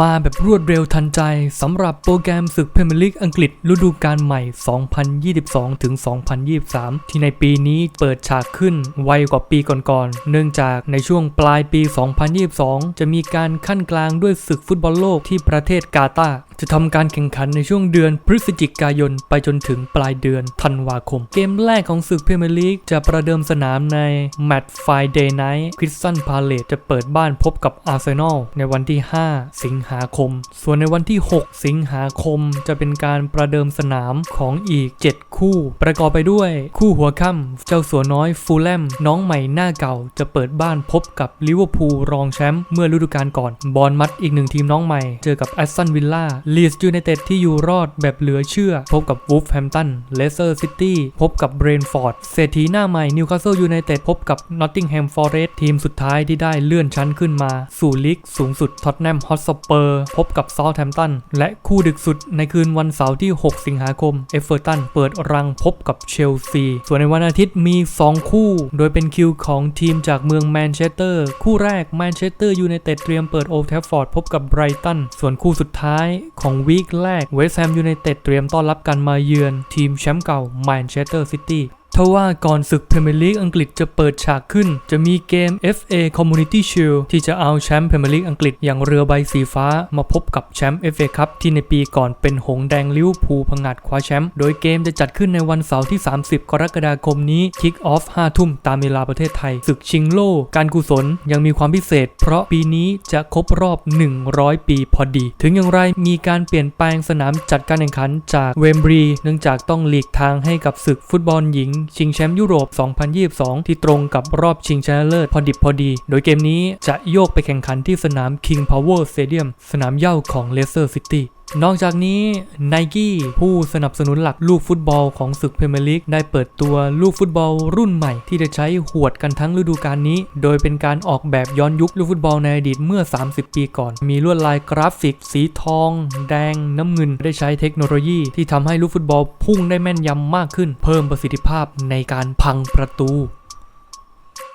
มาแบบรวดเร็วทันใจสำหรับโปรแกรมศึกพรีเมียร์ลีกอังกฤษฤดูกาลใหม่ 2022 ถึง 2023 ที่ในปีนี้เปิดฉากขึ้นไวกว่าปีก่อนๆ เนื่องจากในช่วงปลายปี 2022 จะมีการขั้นกลางด้วยศึกฟุตบอลโลกที่ประเทศกาตาร์ จะทำการแข่งขันในช่วงเดือนพฤศจิกายนไปจนถึงปลายเดือนธันวาคม เกมแรกของศึกพรีเมียร์ลีกจะประเดิมสนามในแมตช์ไฟเดย์ไนท์คริสตันพาเลตจะเปิดบ้านพบกับอาร์เซนอลในวันที่ 5 สิงหาคม ส่วนในวันที่ 6 สิงหาคมจะเป็นการประเดิมสนามของอีก 7 คู่ ประกอบไปด้วย คู่หัวค่ำเจ้าสัวน้อยฟูลแลมน้องใหม่หน้าเก่า จะเปิดบ้านพบกับลิเวอร์พูลรองแชมป์เมื่อฤดูกาลก่อนบอลมัดอีกหนึ่งทีมน้องใหม่ เจอกับแอสตันวิลล่าลีสยูไนเต็ดที่อยู่รอดแบบเหลือเชื่อ พบกับวูฟแฮมตันเลสเตอร์ซิตี้พบกับเบรนฟอร์ดเศรษฐีหน้าใหม่นิวคาสเซิลยูไนเต็ดพบกับนอตติงแฮมฟอร์เรสต์ทีมสุดท้ายที่ได้เลื่อนชั้นขึ้นมา สู่ลีกสูงสุดท็อตแนมฮอตสเปอร์พบกับซาท์แฮมตันและคู่ดึกสุดในคืนวันเสาร์ที่ 6 สิงหาคมเอฟเวอร์ตันเปิดรังพบกับเชลซีส่วนในวันอาทิตย์มี 2 คู่ โดยเป็นคิวของทีมจากเมืองแมนเชสเตอร์คู่แรกแมนเชสเตอร์ยูไนเต็ดเตรียมเปิดโอ l d แทฟฟอร์ดพบกับไบรตันส่วนคู่สุดท้ายของวีคแรกเวสต์แฮมยูไนเต็ดเตรียมต้อนรับการมาเยือนทีมแชมป์เก่าแมนเชสเตอร์ซิตี้ ทว่าก่อนศึกพรีเมียร์ลีกอังกฤษจะเปิดฉากขึ้น จะมีเกม FA Community Shield ที่จะเอาแชมป์พรีเมียร์ลีกอังกฤษอย่างเรือใบสีฟ้า มาพบกับแชมป์ FA คัพที่ในปีก่อนเป็นหงแดงลิวพูผงาดคว้าแชมป์โดยเกมจะจัดขึ้นในวันเสาร์ที่ 30 กรกฎาคมนี้ Kick Off 5ทุ่มตามเวลาประเทศไทย ศึกชิงโล่การกุศลยังมีความพิเศษ เพราะปีนี้จะครบรอบ 100 ปีพอดี ถึงอย่างไรมีการเปลี่ยนแปลงสนามจัดการแข่งขันจากเวมบรีเนื่องจากต้องหลีกทางให้กับศึกฟุตบอลหญิงชิงแชมป์ยุโรป 2022 ที่ตรงกับรอบชิงชนะเลิศพอดิบพอดี โดยเกมนี้จะโยกไปแข่งขันที่สนาม King Power Stadium สนามเย่าของ Leicester City นอกจากนี้ Nike ผู้สนับสนุนหลักลูกฟุตบอลของศึกพรีเมียร์ลีกได้เปิดตัวลูกฟุตบอลรุ่นใหม่ที่จะใช้หวดกันทั้งฤดูกาลนี้ โดยเป็นการออกแบบย้อนยุคลูกฟุตบอลในอดีตเมื่อ 30 ปีก่อน มีลวดลายกราฟิก สีทอง แดง น้ำเงิน ได้ใช้เทคโนโลยีที่ทำให้ลูกฟุตบอลพุ่งได้แม่นยำมากขึ้น เพิ่มประสิทธิภาพในการพังประตู